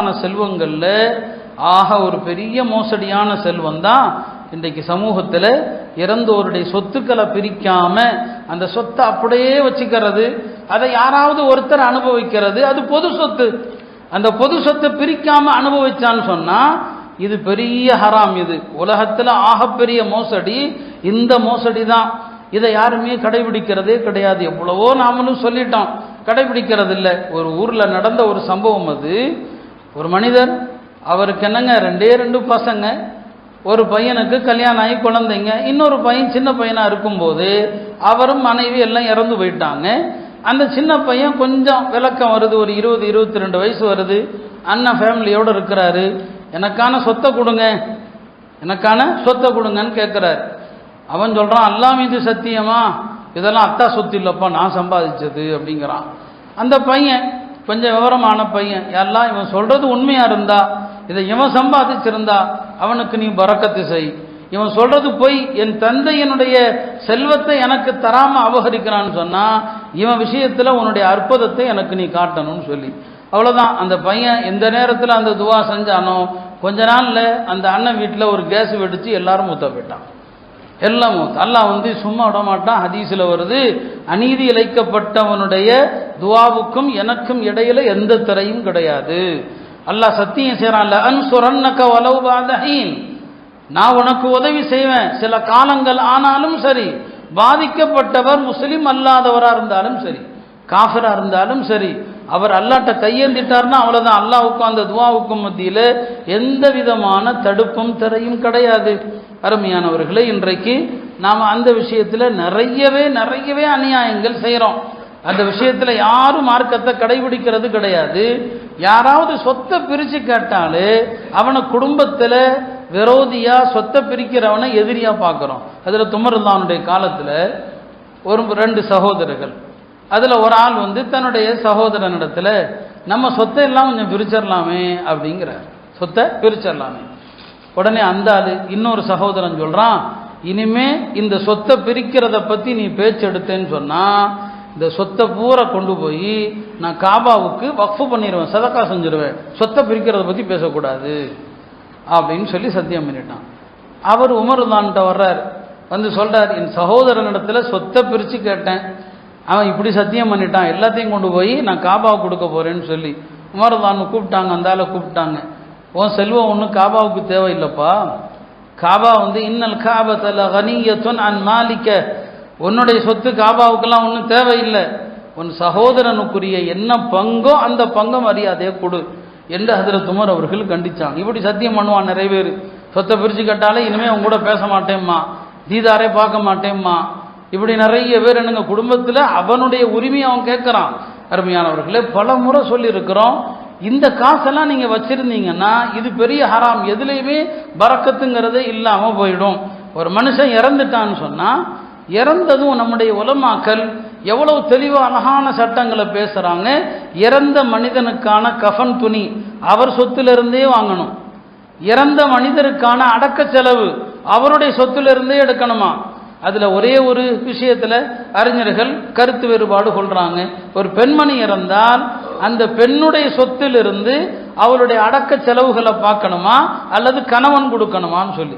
மோசமான செல்வங்களில் ஆக ஒரு பெரிய மோசடியான செல்வம் தான் இன்றைக்கு சமூகத்தில் இறந்தோருடைய சொத்துக்களை பிரிக்காம அந்த சொத்தை அப்படியே வச்சுக்கிறது. அதை யாராவது ஒருத்தர் அனுபவிக்கிறது. அது பொது சொத்து. அந்த பொது சொத்தை பிரிக்காம அனுபவிச்சான்னு சொன்னா இது பெரிய ஹராம் இது. உலகத்தில் ஆகப்பெரிய மோசடி. இந்த மோசடி தான் இதை யாருமே கடைபிடிக்கிறதே கிடையாது. எவ்வளவோ நாமளும் சொல்லிட்டோம். கடைபிடிக்கிறது இல்லை ஒரு ஊரில் நடந்த ஒரு சம்பவம் அது. ஒரு மனிதர் அவருக்கு என்னங்க ரெண்டே ரெண்டு பசங்க ஒரு பையனுக்கு கல்யாணம் ஆகி குழந்தைங்க இன்னொரு பையன் சின்ன பையனாக இருக்கும்போது அவரும் மனைவி எல்லாம் இறந்து போயிட்டாங்க. அந்த சின்ன பையன் கொஞ்சம் விளக்கம் வருது ஒரு இருபது இருபத்தி ரெண்டு வயசு வருது. அண்ணன் ஃபேமிலியோடு இருக்கிறாரு. எனக்கான சொத்தை கொடுங்க. எனக்கான சொத்தை கொடுங்கன்னு கேட்குறாரு அவன் சொல்கிறான் அல்லா மீது சத்தியமா? இதெல்லாம் அத்தா சொத்து இல்லைப்பா நான் சம்பாதிச்சது அப்படிங்கிறான். அந்த பையன் கொஞ்சம் விவரமான பையன். எல்லாம் இவன் சொல்றது உண்மையா இருந்தா இதை இவன் சம்பாதிச்சிருந்தா அவனுக்கு நீ பறக்கத்து செய். இவன் சொல்றது பொய். என் தந்தையினுடைய செல்வத்தை எனக்கு தராம அபகரிக்கிறான்னு சொன்னா இவன் விஷயத்துல உன்னுடைய அற்புதத்தை எனக்கு நீ காட்டணும்னு சொல்லி. அவ்வளவுதான். அந்த பையன் எந்த நேரத்தில் அந்த துவா செஞ்சானோ கொஞ்ச நாள்ல அந்த அண்ணன் வீட்டில் ஒரு கேஸ் வெடிச்சு எல்லாரும் மூத்த போயிட்டான். எல்லாம் மூத்த அல்லாஹ் வந்து சும்மா விட மாட்டான் ஹதீஸில் வருது அநீதி இழைக்கப்பட்டவனுடைய துவாவுக்கும் எனக்கும் இடையில எந்த திரையும் கிடையாது. அல்லாஹ் சத்தியம் செய்யறான்ல அன்சுரன்னக வலவு பாதஹீன். நான் உனக்கு உதவி செய்வேன். சில காலங்கள் ஆனாலும் சரி பாதிக்கப்பட்டவர் முஸ்லீம் அல்லாதவராக இருந்தாலும் சரி காஃபராக இருந்தாலும் சரி அவர் அல்லாட்ட கையேந்திட்டார்னா அவ்வளவுதான். அல்லாவுக்கும் அந்த துவாவுக்கும் மத்தியில எந்த விதமான தடுப்பும் திரையும் கிடையாது. அருமையானவர்களே இன்றைக்கு நாம் அந்த விஷயத்துல நிறையவே நிறையவே அநியாயங்கள் செய்கிறோம் அந்த விஷயத்துல யாரும் மார்க்கத்தை கடைபிடிக்கிறது கிடையாது. யாராவது சொத்தை பிரிச்சு கேட்டாலே அவனை குடும்பத்துல விரோதியா சொத்தை பிரிக்கிறவனை எதிரியா பார்க்குறோம். அதுல துமருல்லானுடைய காலத்துல ஒரு ரெண்டு சகோதரர்கள் அதில் ஒரு ஆள் வந்து தன்னுடைய சகோதரனிடத்தில் நம்ம சொத்தை எல்லாம் கொஞ்சம் பிரிச்சிடலாமே அப்படிங்கிறார். சொத்தை பிரிச்சிடலாமே உடனே அந்த ஆள் இன்னொரு சகோதரன் சொல்கிறான் இனிமே இந்த சொத்தை பிரிக்கிறத பற்றி நீ பேச்சு எடுத்தேன்னு சொன்னால் இந்த சொத்தை பூரா கொண்டு போய் நான் காபாவுக்கு வக்ஃபு பண்ணிடுவேன் சதக்கா செஞ்சிருவேன். சொத்தை பிரிக்கிறத பற்றி பேசக்கூடாது அப்படின்னு சொல்லி சத்தியம் பண்ணிட்டான். அவர் உமருதான்கிட்ட வர்றார். வந்து சொல்கிறார் என் சகோதரனிடத்தில் சொத்தை பிரித்து கேட்டேன். அவன் இப்படி சத்தியம் பண்ணிட்டான் எல்லாத்தையும் கொண்டு போய் நான் காபாவை கொடுக்க போறேன்னு சொல்லி உமருதான் கூப்பிட்டாங்க அந்த ஆளை கூப்பிட்டாங்க. உன் செல்வம் ஒன்றும் காபாவுக்கு தேவையில்லைப்பா. காபா வந்து இன்னல் காபத்தில் ஹனியத்துன் அன் மாலிக்க. உன்னுடைய சொத்து காபாவுக்கெல்லாம் ஒன்றும் தேவையில்லை. உன் சகோதரனுக்குரிய என்ன பங்கோ அந்த பங்கை மரியாதையை கொடு என்று ஹதரத் உமர் அவர்கள் கண்டிச்சாங்க. இப்படி சத்தியம் பண்ணுவான் நிறைய பேர். சொத்தை பிரித்து கேட்டாலே இனிமேல் அவங்க கூட பேச மாட்டேம்மா. தீதாரே பார்க்க மாட்டேம்மா. இப்படி நிறைய பேர் என்னங்க குடும்பத்தில் அவனுடைய உரிமையை அவன் கேட்குறான். அருமையானவர்களே பல முறை சொல்லியிருக்கிறோம். இந்த காசெல்லாம் நீங்கள் வச்சுருந்தீங்கன்னா இது பெரிய ஹராம். எதுலேயுமே பறக்கத்துங்கிறதே இல்லாமல் போயிடும். ஒரு மனுஷன் இறந்துட்டான்னு சொன்னால் இறந்ததும் நம்முடைய உலமாக்கல் எவ்வளவு தெளிவாக அழகான சட்டங்களை பேசுகிறாங்க இறந்த மனிதனுக்கான கஃன் துணி அவர் சொத்திலிருந்தே வாங்கணும். இறந்த மனிதருக்கான அடக்க செலவு அவருடைய சொத்திலிருந்தே எடுக்கணுமா? அதில் ஒரே ஒரு விஷயத்தில் அறிஞர்கள் கருத்து வேறுபாடு கொள்கிறாங்க ஒரு பெண்மணி இறந்தால் அந்த பெண்ணுடைய சொத்திலிருந்து அவளுடைய அடக்க செலவுகளை பார்க்கணுமா? அல்லது கணவன் கொடுக்கணுமான்னு சொல்லி.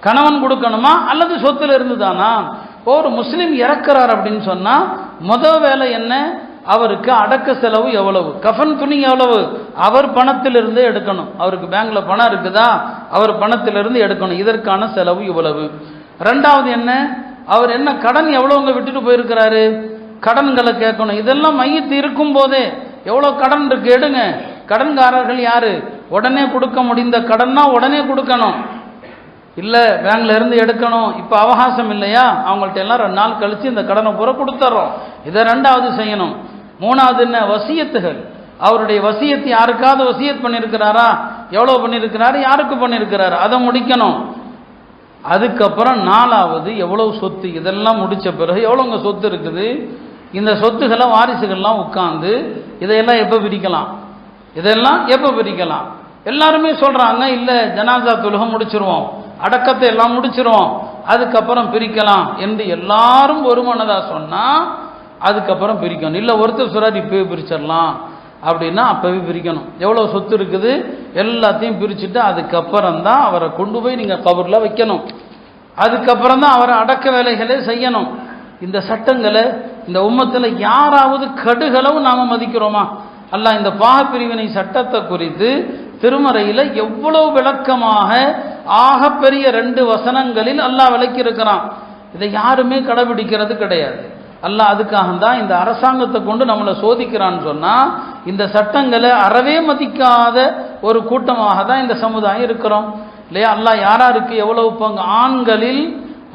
கணவன் கொடுக்கணுமா? அல்லது சொத்துல இருந்து தானா ஒரு முஸ்லீம் இறக்குறார் அப்படின்னு சொன்னால் முத வேலை என்ன? அவருக்கு அடக்க செலவு எவ்வளவு? கஃன் துணி எவ்வளவு? அவர் பணத்திலிருந்தே எடுக்கணும். அவருக்கு பேங்க்ல பணம் இருக்குதா? அவர் பணத்திலிருந்து எடுக்கணும். இதற்கான செலவு இவ்வளவு. ரெண்டாவது என்ன? அவர் என்ன கடன் எவ்வளோங்க விட்டுட்டு போயிருக்கிறாரு? கடன்களை கேட்கணும். இதெல்லாம் மையத்து இருக்கும் போதே எவ்வளோ கடன் இருக்கு? எடுங்க. கடன்காரர்கள் யாரு? உடனே கொடுக்க முடிந்த கடன்னா உடனே கொடுக்கணும். இல்லை பேங்க்ல இருந்து எடுக்கணும். இப்போ அவகாசம் இல்லையா? அவங்கள்ட்ட எல்லாம் ரெண்டு நாள் கழிச்சு இந்த கடனை பூரா கொடுத்துட்றோம் இதை ரெண்டாவது செய்யணும். மூணாவது என்ன? வசியத்துகள். அவருடைய வசியத்தை யாருக்காவது வசியத் பண்ணியிருக்கிறாரா எவ்வளோ பண்ணியிருக்கிறாரு யாருக்கு பண்ணியிருக்கிறாரு அதை முடிக்கணும். அதுக்கப்புறம் நாலாவது எவ்வளவு சொத்து? இதெல்லாம் முடித்த பிறகு எவ்வளோங்க சொத்து இருக்குது? இந்த சொத்துக்களை வாரிசுகள்லாம் உட்காந்து இதையெல்லாம் எப்போ பிரிக்கலாம்? இதெல்லாம் எப்போ பிரிக்கலாம்? எல்லாருமே சொல்கிறாங்க இல்லை ஜனாசா தொழுகம் முடிச்சிருவோம். அடக்கத்தை எல்லாம் முடிச்சிருவோம். அதுக்கப்புறம் பிரிக்கலாம். என்று எல்லாரும் ஒரு சொன்னால் அதுக்கப்புறம் பிரிக்கணும். இல்லை ஒருத்தர் சொல்கிறார் இப்போயே பிரிச்சிடலாம். அப்படின்னா அப்பவே பிரிக்கணும். எவ்வளோ சொத்து இருக்குது? எல்லாத்தையும் பிரிச்சுட்டு அதுக்கப்புறம் தான் அவரை கொண்டு போய் நீங்கள் கபரில் வைக்கணும். அதுக்கப்புறம் தான் அவரை அடக்க வேலைகளே செய்யணும். இந்த சட்டங்களை இந்த உம்மத்தில் யாராவது கடுகளவு நாம் மதிக்கிறோமா? அல்ல இந்த பாகப்பிரிவினை சட்டத்தை குறித்து திருமறையில் எவ்வளவு விளக்கமாக ஆகப்பெரிய ரெண்டு வசனங்களில் அல்லாஹ் விளக்கியிருக்கிறான். இதை யாருமே கடைபிடிக்கிறது கிடையாது. அல்ல அதுக்காக தான் இந்த அரசாங்கத்தை கொண்டு நம்மளை சோதிக்கிறான்னு சொன்னால் இந்த சட்டங்களை அறவே மதிக்காத ஒரு கூட்டமாக தான் இந்த சமுதாயம் இருக்கிறோம். இல்லையா? அல்லா யாராருக்கு எவ்வளவு பங்கு? ஆண்களில்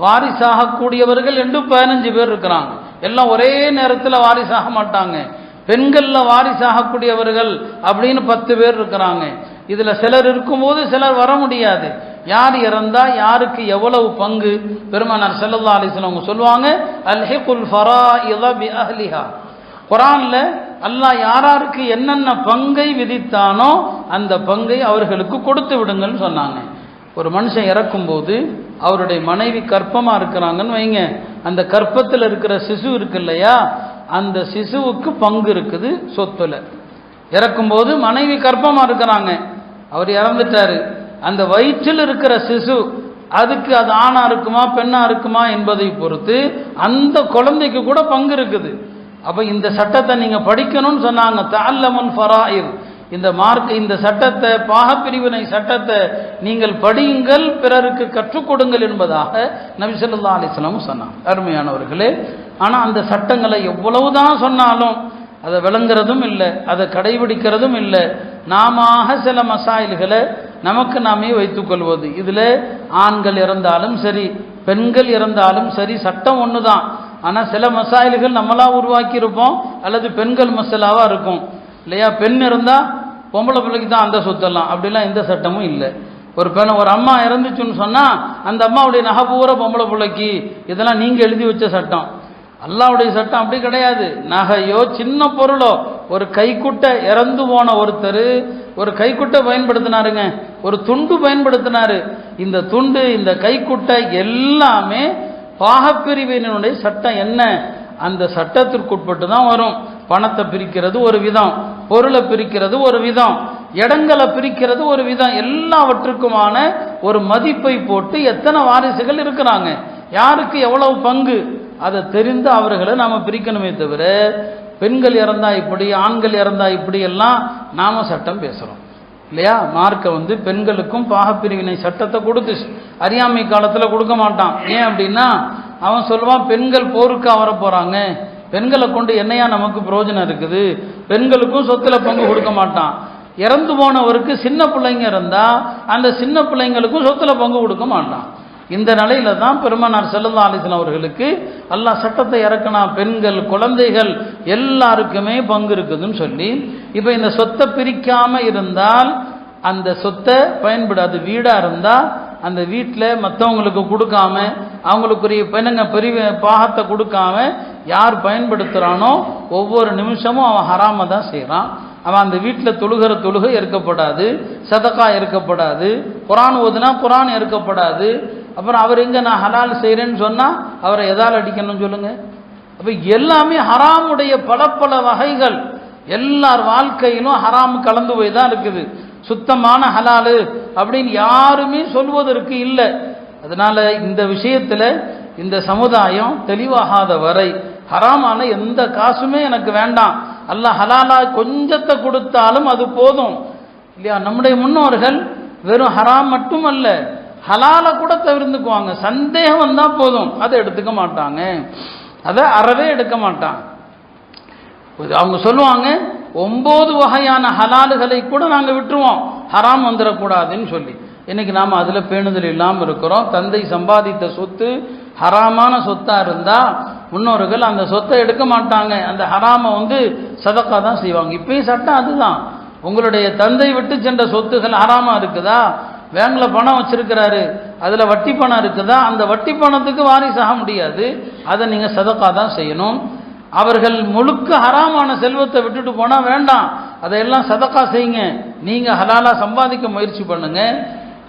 வாரிசாகக்கூடியவர்கள் என்று பதினஞ்சு பேர் இருக்கிறாங்க. எல்லாம் ஒரே நேரத்தில் வாரிசாக மாட்டாங்க. பெண்களில் வாரிசாகக்கூடியவர்கள் அப்படின்னு பத்து பேர் இருக்கிறாங்க. இதில் சிலர் இருக்கும்போது சிலர் வர முடியாது. யார் இறந்தா யாருக்கு எவ்வளவு பங்கு? பெருமானார் செல்லல்லா அலிஸ்லாம் சொல்லுவாங்க அல்ஹிகுல் ஃபரா பி அஹ்லிஹா. குரானில் அல்லாஹ் யாராருக்கு என்னென்ன பங்கை விதித்தானோ அந்த பங்கை அவர்களுக்கு கொடுத்து விடுங்கன்னு சொன்னாங்க. ஒரு மனுஷன் இறக்கும்போது அவருடைய மனைவி கற்பமாக இருக்கிறாங்கன்னு வைங்க. அந்த கற்பத்தில் இருக்கிற சிசு இருக்கு இல்லையா? அந்த சிசுவுக்கு பங்கு இருக்குது சொத்துல. இறக்கும்போது மனைவி கற்பமாக இருக்கிறாங்க. அவர் இறந்துட்டாரு. அந்த வயிற்றில் இருக்கிற சிசு அதுக்கு அது ஆணா இருக்குமா பெண்ணா இருக்குமா என்பதை பொறுத்து அந்த குழந்தைக்கு கூட பங்கு இருக்குது. அப்ப இந்த சட்டத்தை நீங்க படிக்கணும்னு சொன்னாங்க. தால்லமுன் ஃபராயிர். இந்த மார்க் இந்த சட்டத்தை பாகப்பிரிவினை சட்டத்தை நீங்கள் படியுங்கள் பிறருக்கு கற்றுக் கொடுங்கள் என்பதாக நபிசல்லா அலிஸ்லாமும் சொன்னாங்க. அருமையானவர்களே ஆனால் அந்த சட்டங்களை எவ்வளவுதான் சொன்னாலும் அதை விளங்குறதும் இல்லை அதை கடைபிடிக்கிறதும் இல்லை. நாம சில மசாயில்களை நமக்கு நாமே வைத்துக்கொள்வது இதில் ஆண்கள் இறந்தாலும் சரி பெண்கள் இறந்தாலும் சரி சட்டம் ஒன்று தான் ஆனால் சில மசாயில்கள் நம்மளாக உருவாக்கியிருப்போம் அல்லது பெண்கள் மசாலாவாக இருக்கும். இல்லையா? பெண் இருந்தால் பொம்பளை பிள்ளைக்கு தான் அந்த சொத்தெல்லாம். அப்படிலாம் எந்த சட்டமும் இல்லை. ஒரு பெண் ஒரு அம்மா இறந்துச்சுன்னு சொன்னால் அந்த அம்மாவுடைய நகை பூரா பொம்பளை பிள்ளைக்கு. இதெல்லாம் நீங்கள் எழுதி வச்ச சட்டம். அல்லாவுடைய சட்டம் அப்படி கிடையாது. நகையோ சின்ன பொருளோ ஒரு கைக்குட்டை இறந்து போன ஒருத்தர் ஒரு கைக்குட்டை பயன்படுத்தினாருங்க. ஒரு துண்டு பயன்படுத்தினாரு. இந்த துண்டு இந்த கைக்குட்டை எல்லாமே பாகப்பிரிவினுடைய சட்டம் என்ன? அந்த சட்டத்திற்குட்பட்டு தான் வரும். பணத்தை பிரிக்கிறது ஒரு விதம் பொருளை பிரிக்கிறது ஒரு விதம் இடங்களை பிரிக்கிறது ஒரு விதம் எல்லாவற்றுக்குமான ஒரு மதிப்பை போட்டு எத்தனை வாரிசுகள் இருக்கிறாங்க? யாருக்கு எவ்வளவு பங்கு? அதை தெரிந்து அவர்களை நாம் பிரிக்கணுமே தவிர பெண்கள் இறந்தா இப்படி ஆண்கள் இறந்தா இப்படி எல்லாம் நாம சட்டம் பேசுகிறோம் இல்லையா? மார்க்கை வந்து பெண்களுக்கும் பாகப்பிரிவினை சட்டத்தை கொடுத்து அறியாமை காலத்தில் கொடுக்க மாட்டான். ஏன் அப்படின்னா அவன் சொல்லுவான் பெண்கள் போருக்கு வர போகிறாங்க பெண்களை கொண்டு என்னையா நமக்கு பிரயோஜனம் இருக்குது? பெண்களுக்கும் சொத்துல பங்கு கொடுக்க மாட்டான். இறந்து போனவருக்கு சின்ன பிள்ளைங்க இருந்தால் அந்த சின்ன பிள்ளைங்களுக்கும் சொத்துல பங்கு கொடுக்க மாட்டான். இந்த நிலையில தான் பெருமனார் செல்லல்லா அலிசன் அவர்களுக்கு அல்லா சட்டத்தை இறக்கினா பெண்கள் குழந்தைகள் எல்லாருக்குமே பங்கு இருக்குதுன்னு சொல்லி இப்போ இந்த சொத்தை பிரிக்காம இருந்தால் அந்த சொத்தை பயன்படாது வீடாக இருந்தால் அந்த வீட்டில் மற்றவங்களுக்கு கொடுக்காம அவங்களுக்குரிய பெண்ணுங்க பெரிய பாகத்தை கொடுக்காம யார் பயன்படுத்துகிறானோ ஒவ்வொரு நிமிஷமும் அவன் ஹராம தான் செய்கிறான் அவன் அந்த வீட்டில் தொழுகிற தொழுகை இருக்கப்படாது சதக்கா இருக்கப்படாது குரான் ஓதுனா குரான் இருக்கப்படாது அப்புறம் அவர் எங்கே நான் ஹலால் செய்கிறேன்னு சொன்னால் அவரை எதால் அடிக்கணும்னு சொல்லுங்கள் அப்போ எல்லாமே ஹராமுடைய பல பல வகைகள். எல்லார் வாழ்க்கையிலும் ஹராம் கலந்து போய் தான் இருக்குது. சுத்தமான ஹலாலு அப்படின்னு யாருமே சொல்வதற்கு இல்லை. அதனால் இந்த விஷயத்தில் இந்த சமுதாயம் தெளிவாகாத வரை ஹராமான எந்த காசுமே எனக்கு வேண்டாம். அல்ல ஹலாலா கொஞ்சத்தை கொடுத்தாலும் அது போதும். இல்லையா? நம்முடைய முன்னோர்கள் வெறும் ஹராம் மட்டும் அல்ல ஹலால கூட தவிர்த்துக்குவாங்க. சந்தேகம் வந்தால் போதும். அதை எடுத்துக்க மாட்டாங்க. அதை அறவே எடுக்க மாட்டாங்க அவங்க சொல்லுவாங்க ஒன்பது வகையான ஹலாலுகளை கூட நாங்கள் விட்டுருவோம். ஹராம் வந்துடக்கூடாதுன்னு சொல்லி. இன்னைக்கு நாம் அதில் பேணுதல் இல்லாமல் இருக்கிறோம். தந்தை சம்பாதித்த சொத்து ஹராமான சொத்தாக இருந்தால் முன்னோர்கள் அந்த சொத்தை எடுக்க மாட்டாங்க. அந்த ஹராமை வந்து சதக்கா தான் செய்வாங்க. இப்பயும் சட்டம் அதுதான். உங்களுடைய தந்தை விட்டு சென்ற சொத்துகள் ஹராமாக இருக்குதா? பேங்கில் பணம் வச்சிருக்கிறாரு அதில் வட்டி பணம் இருக்குதா அந்த வட்டி பணத்துக்கு வாரிசாக முடியாது. அதை நீங்கள் சதக்கா தான் செய்யணும். அவர்கள் முழுக்க ஹராமான செல்வத்தை விட்டுட்டு போனால் வேண்டாம். அதையெல்லாம் சதக்கா செய்யுங்க. நீங்கள் ஹலாலாக சம்பாதிக்க முயற்சி பண்ணுங்கள்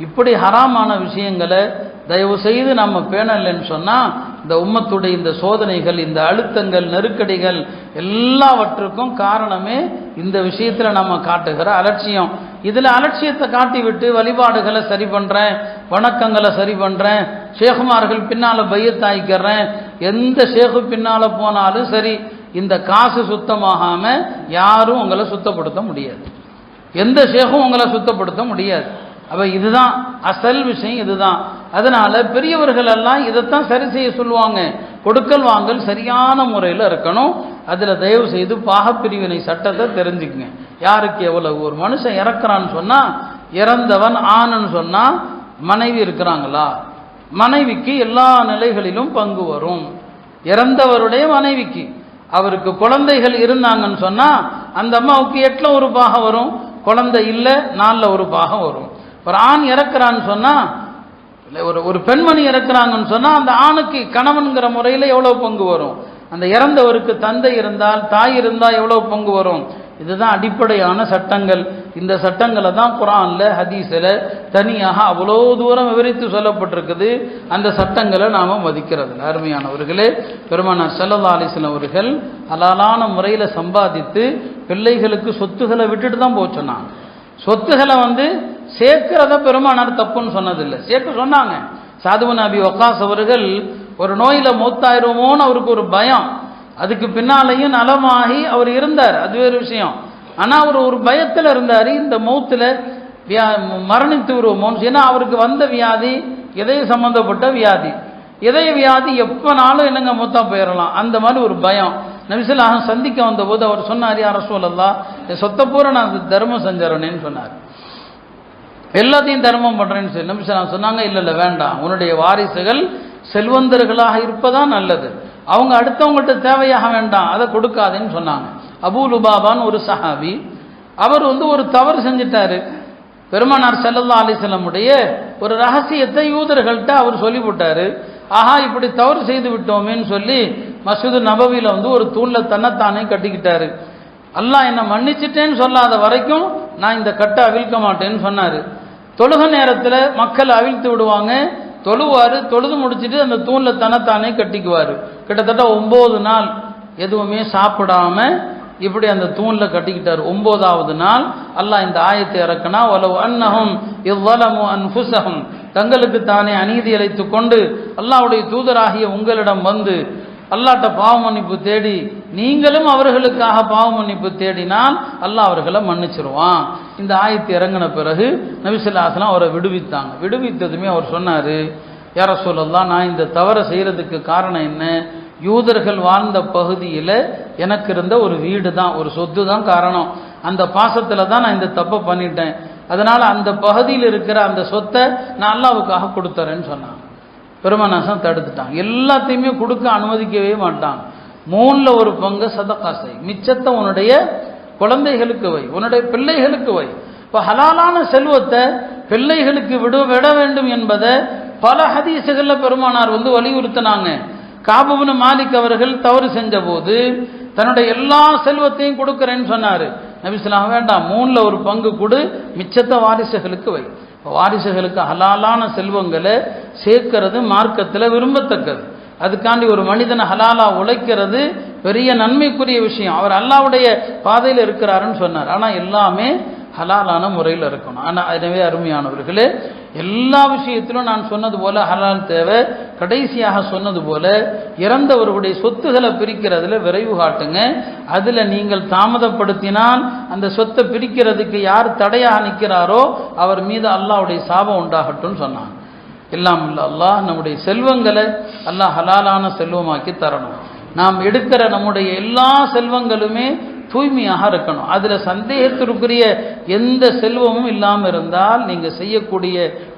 இப்படி ஹராமான விஷயங்களை தயவு செய்து நம்ம பேணலைன்னு சொன்னால் இந்த உம்மத்துடைய இந்த சோதனைகள் இந்த அழுத்தங்கள் நெருக்கடிகள் எல்லாவற்றுக்கும் காரணமே இந்த விஷயத்தில் நம்ம காட்டுகிற அலட்சியம். இதில் அலட்சியத்தை காட்டிவிட்டு வழிபாடுகளை சரி பண்ணுறேன் வணக்கங்களை சரி பண்ணுறேன் ஷேகுமார்கள் பின்னால் பையத்தாய்க்கிறேன் எந்த ஷேகு பின்னால் போனாலும் சரி இந்த காசு சுத்தமாகாமல் யாரும் உங்களை சுத்தப்படுத்த முடியாது. எந்த ஷேகும் உங்களை சுத்தப்படுத்த முடியாது. அப்போ இதுதான் அசல் விஷயம் இதுதான். அதனால பெரியவர்கள் எல்லாம் இதைத்தான் சரி செய்ய சொல்லுவாங்க. கொடுக்கல் வாங்கல் சரியான முறையில் இருக்கணும். அதில் தயவு செய்து பாகப்பிரிவினை சட்டத்தை தெரிஞ்சுக்குங்க. யாருக்கு எவ்வளவு? ஒரு மனுஷன் இறக்குறான்னு சொன்னால் இறந்தவன் ஆணுன்னு சொன்னால் மனைவி இருக்கிறாங்களா? மனைவிக்கு எல்லா நிலைகளிலும் பங்கு வரும். இறந்தவருடைய மனைவிக்கு. அவருக்கு குழந்தைகள் இருந்தாங்கன்னு சொன்னால் அந்த அம்மாவுக்கு எட்டில் ஒரு பாகம் வரும். குழந்தை இல்லை நாலில் ஒரு பாகம் வரும். ஒரு ஆண் இறக்குறான்னு சொன்னால் இல்லை ஒரு ஒரு பெண்மணி இறக்குறாங்கன்னு சொன்னால் அந்த ஆணுக்கு கணவன்கிற முறையில் எவ்வளோ பங்கு வரும்? அந்த இறந்தவருக்கு தந்தை இருந்தால் தாய் இருந்தால் எவ்வளோ பங்கு வரும்? இதுதான் அடிப்படையான சட்டங்கள். இந்த சட்டங்களை தான் குரானில் ஹதீஸில் தனியாக அவ்வளோ தூரம் விவரித்து சொல்லப்பட்டிருக்குது. அந்த சட்டங்களை நாம் மதிக்கிறது. அருமையானவர்களே பெருமானார் செல்லல்லா அலிஸ்லாம் அவர்கள் ஹலாலான முறையில் சம்பாதித்து பிள்ளைகளுக்கு சொத்துக்களை விட்டுட்டு தான் போச்சுனாங்க சொத்துக்களை வந்து சேர்க்கிறத பெருமானார் தப்புன்னு சொன்னதில்லை. சேர்க்க சொன்னாங்க. சாதுவன் நபி ஒக்காஸ் அவர்கள் ஒரு நோயில் மூத்தாயிருமோன்னு அவருக்கு ஒரு பயம். அதுக்கு பின்னாலையும் நலமாகி அவர் இருந்தார். அது வேறு விஷயம். ஆனால் அவர் ஒரு பயத்தில் இருந்தார். இந்த மூத்தில் வியா மரணித்து விடுவோமோன்னு. ஏன்னா அவருக்கு வந்த வியாதி இதய சம்பந்தப்பட்ட வியாதி. இதய வியாதி எப்போனாலும் என்னங்க மூத்தா போயிடலாம் அந்த மாதிரி ஒரு பயம். நபிசுல்லாஹ் சந்திக்க வந்தபோது அவர் சொன்னார் யார சொல்லலாம் என் சொத்தை பூரா நான் தர்மம் செஞ்சிடறேன்னு சொன்னார். எல்லாத்தையும் தர்மம் பண்ணுறேன்னு சொல்லி நம்பி சொன்னாங்க இல்லை இல்லை வேண்டாம். உன்னுடைய வாரிசுகள் செல்வந்தர்களாக இருப்பதான் நல்லது. அவங்க அடுத்தவங்கள்ட்ட தேவையாக வேண்டாம். அதை கொடுக்காதேன்னு சொன்னாங்க. அபு லுபாபான் ஒரு சஹாபி அவர் வந்து ஒரு தவறு செஞ்சிட்டாரு. பெருமானார் செல்லல்லா அலிசல்லமுடைய ஒரு ரகசியத்தை யூதர்கள்ட்ட அவர் சொல்லிவிட்டாரு ஆஹா இப்படி தவறு செய்து விட்டோமேன்னு சொல்லி மசூது நபவியில் வந்து ஒரு தூணில் தன்னைத்தானே கட்டிக்கிட்டாரு. அல்லாஹ் என்னை மன்னிச்சிட்டேன்னு சொல்லாத வரைக்கும் நான் இந்த கட்டை அவிழ்க்க மாட்டேன்னு சொன்னார். தொழுக நேரத்தில் மக்கள் அவிழ்த்து விடுவாங்க. தொழுவார் தொழுது முடிச்சுட்டு அந்த தூணில் தனத்தானே கட்டிக்குவார். கிட்டத்தட்ட ஒம்பது நாள் எதுவுமே சாப்பிடாம இப்படி அந்த தூணில் கட்டிக்கிட்டார். ஒன்பதாவது நாள் அல்லாஹ் இந்த ஆயத்தை இறக்குனா ஒலவு அன்னஹும் இவ்வளமு அன்புசகம் தங்களுக்கு தானே அநீதி அழைத்து கொண்டு அல்லாவுடைய தூதராகிய உங்களிடம் வந்து அல்லாட்ட பாவ மன்னிப்பு தேடி நீங்களும் அவர்களுக்காக பாவ மன்னிப்பு தேடினால் அல்லாஹ் அவர்களை மன்னிச்சிருவான். இந்த ஆயத்து இறங்கின பிறகு நபிசுல்லாசலாம் அவரை விடுவித்தாங்க. விடுவித்ததுமே அவர் சொன்னார் யார சொல்லலாம் நான் இந்த தவறை செய்கிறதுக்கு காரணம் என்ன? யூதர்கள் வாழ்ந்த பகுதியில் எனக்கு இருந்த ஒரு வீடு தான் ஒரு சொத்து தான் காரணம். அந்த பாசத்தில் தான் நான் இந்த தப்பை பண்ணிட்டேன். அதனால் அந்த பகுதியில் இருக்கிற அந்த சொத்தை நான் அல்லாவுக்காக கொடுத்துறேன்னு சொன்னாங்க. பெருமநாசம் தடுத்துட்டாங்க. எல்லாத்தையுமே கொடுக்க அனுமதிக்கவே மாட்டாங்க. மூணில் ஒரு பங்கு சதக்காசை மிச்சத்தை உன்னுடைய குழந்தைகளுக்கு வை. உன்னுடைய பிள்ளைகளுக்கு வை. இப்போ ஹலாலான செல்வத்தை பிள்ளைகளுக்கு விட விட வேண்டும் என்பதை பல ஹதீசுகளில் பெருமானார் வந்து வலியுறுத்தினாங்க. காபுபுன மாலிக் அவர்கள் தவறு செஞ்ச போது தன்னுடைய எல்லா செல்வத்தையும் கொடுக்குறேன்னு சொன்னார். நபிஸ்லாம் வேண்டாம். மூணில் ஒரு பங்கு கொடு. மிச்சத்தை வாரிசுகளுக்கு வை. வாரிசுகளுக்கு ஹலாலான செல்வங்களை சேர்க்கிறது மார்க்கத்தில் விரும்பத்தக்கது. அதுக்காண்டி ஒரு மனிதனை ஹலாலா உழைக்கிறது பெரிய நன்மைக்குரிய விஷயம். அவர் அல்லாவுடைய பாதையில் இருக்கிறாருன்னு சொன்னார். ஆனால் எல்லாமே ஹலாலான முறையில் இருக்கணும். ஆனால் எனவே அருமையானவர்களே எல்லா விஷயத்திலும் நான் சொன்னது போல ஹலால் தேவை. கடைசியாக சொன்னது போல இறந்தவர்களுடைய சொத்துகளை பிரிக்கிறதுல விரைவு காட்டுங்க. அதில் நீங்கள் தாமதப்படுத்தினால் அந்த சொத்தை பிரிக்கிறதுக்கு யார் தடையாக நிற்கிறாரோ அவர் மீது அல்லாவுடைய சாபம் உண்டாகட்டும்னு சொன்னாங்க. எல்லாம் இல்லை அல்லாஹ் நம்முடைய செல்வங்களை அல்லாஹ் ஹலாலான செல்வமாக்கி தரணும். நாம் எடுக்கிற நம்முடைய எல்லா செல்வங்களுமே தூய்மையாக இருக்கணும். அதில் சந்தேகத்திற்குரிய எந்த செல்வமும் இல்லாமல் இருந்தால் நீங்கள் செய்யக்கூடிய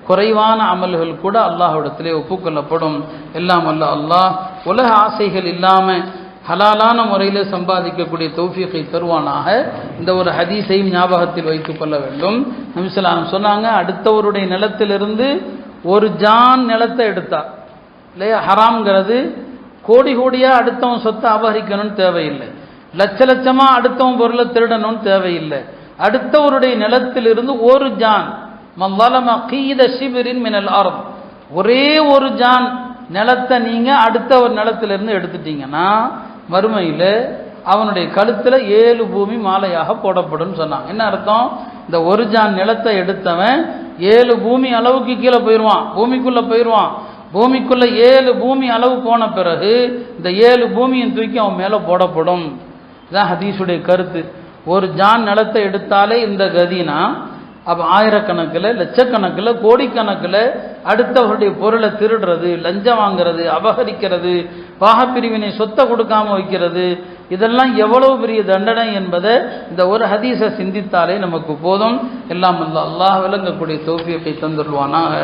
குறைவான அமல்கள் கூட அல்லாஹிடத்திலே ஒப்புக்கொள்ளப்படும் எல்லாம் அல்ல அல்லாஹ். உலக ஆசைகள் இல்லாமல் ஹலாலான முறையில் சம்பாதிக்கக்கூடிய தௌஃபீக்கை தருவானாக. இந்த ஒரு ஹதீஸையும் ஞாபகத்தில் வைத்துக் கொள்ள வேண்டும். நபிசலாம் சொன்னாங்க அடுத்தவருடைய நிலத்திலிருந்து ஒரு ஜான் நிலத்தை எடுத்தார் இல்லையா? ஹராம்ங்கிறது கோடி கோடியாக அடுத்தவன் சொத்தை அபகரிக்கணும்னு தேவையில்லை. லட்ச லட்சமாக அடுத்தவன் பொருளை திருடணும்னு தேவையில்லை. அடுத்தவருடைய நிலத்திலிருந்து ஒரு ஜான் மல்லம கீத சிபிரின் மினல் அறம் ஒரே ஒரு ஜான் நிலத்தை நீங்கள் அடுத்த ஒரு நிலத்திலிருந்து எடுத்துட்டீங்கன்னா மறுமையில் அவனுடைய கழுத்தில் ஏழு பூமி மாலையாக போடப்படும் சொன்னான். என்ன அர்த்தம்? இந்த ஒரு ஜான் நிலத்தை எடுத்தவன் ஏழு பூமி அளவுக்கு கீழே போயிடுவான் பூமிக்குள்ளே போயிடுவான் பூமிக்குள்ளே ஏழு பூமி அளவு போன பிறகு இந்த ஏழு பூமியின் தூக்கி அவன் மேலே போடப்படும். இதான் ஹதீஸுடைய கருத்து. ஒரு ஜான் நிலத்தை எடுத்தாலே இந்த கதினா அப்போ ஆயிரக்கணக்கில் லட்சக்கணக்கில் கோடிக்கணக்கில் அடுத்தவருடைய பொருளை திருடுறது லஞ்சம் வாங்குறது அபகரிக்கிறது பாகப்பிரிவினை சொத்தை கொடுக்காம வைக்கிறது இதெல்லாம் எவ்வளவு பெரிய தண்டனை என்பதை இந்த ஒரு ஹதீஸை சிந்தித்தாலே நமக்கு போதும். எல்லாம் அல்ல அல்லாஹ் விளங்கக்கூடிய தோப்பியத்தை தந்துடுவானாக